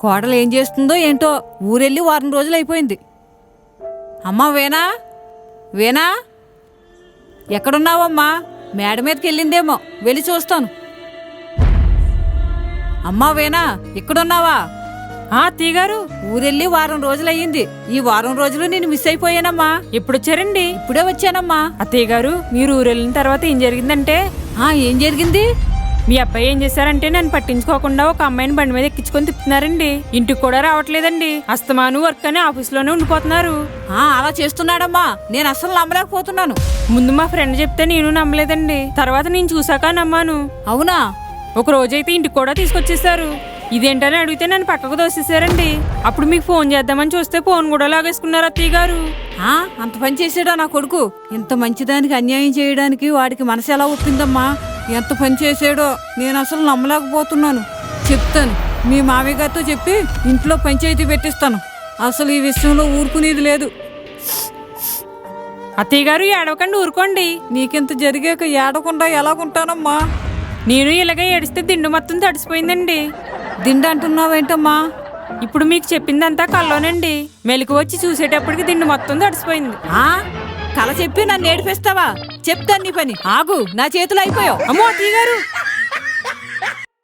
కోడలు ఏం చేస్తుందో ఏంటో ఊరెళ్ళి వారం రోజులు అయిపోయింది. అమ్మా వేనా వేనా ఎక్కడున్నావమ్మా? మేడ మీదకి వెళ్ళిందేమో వెళ్ళి చూస్తాను. అమ్మా వేనా ఇక్కడున్నావా ఆ అత్తయ్యగారు ఊరెళ్ళి వారం రోజులయ్యింది ఈ వారం రోజులు నేను మిస్ అయిపోయానమ్మా. ఎప్పుడు వచ్చారండి. ఇప్పుడే వచ్చానమ్మా. అత్తయ్య గారు మీరు ఊరు వెళ్ళిన తర్వాత ఏం జరిగిందంటే? ఆ ఏం జరిగింది? మీ అబ్బాయి ఏం చేశారంటే నన్ను పట్టించుకోకుండా ఒక అమ్మాయిని బండి మీద ఎక్కించుకొని తిప్పుతున్నారండి. ఇంటికి కూడా రావట్లేదండి. అస్తమాను వర్క్ అని ఆఫీస్లోనే ఉండిపోతున్నారు. ఆ అలా చేస్తున్నాడమ్మా. నేను అస్సలు నమ్మలేకపోతున్నాను. ముందు మా ఫ్రెండ్ చెప్తే నేను నమ్మలేదండి. తర్వాత నేను చూసాక నమ్మాను. అవునా? ఒక రోజైతే ఇంటికి కూడా తీసుకొచ్చేసారు ఇదేంటని అడిగితే నన్ను పక్కకు దోసేసారండి అప్పుడు మీకు ఫోన్ చేద్దామని చూస్తే ఫోన్ కూడా లాగేసుకున్నారు అత్తయ్య గారు. ఆ అంత పని చేసాడా నా కొడుకు? ఇంత మంచిదానికి అన్యాయం చేయడానికి వాడికి మనసు ఎలా ఒప్పిందమ్మా? ఎంత పని చేసాడో నేను అసలు నమ్మలేకపోతున్నాను. చెప్తాను. మీ మామయ్య గారితో చెప్పి ఇంట్లో పంచాయతీ పెట్టిస్తాను. అసలు ఈ విషయంలో ఊరుకునేది లేదు. అత్తయ్య గారు ఏడవకండి ఊరుకోండి. నీకింత జరిగాక ఏడకుండా ఎలాగుంటానమ్మా? నేను ఇలాగే ఏడిస్తే దిండు మొత్తం తడిసిపోయిందండి. దిండ అంటున్నావేంటమ్మా? ఇప్పుడు మీకు చెప్పిందంతా కల్లోనండి. మెలకు వచ్చి చూసేటప్పటికి దిండు మొత్తం తడిసిపోయింది. ఆ? కల చెప్పి నన్ను ఏడిపిస్తావా? చెప్తాను నీ పని. ఆగు నా చేతులు అయిపోయావు. అమ్మో అత్తయ్య గారు.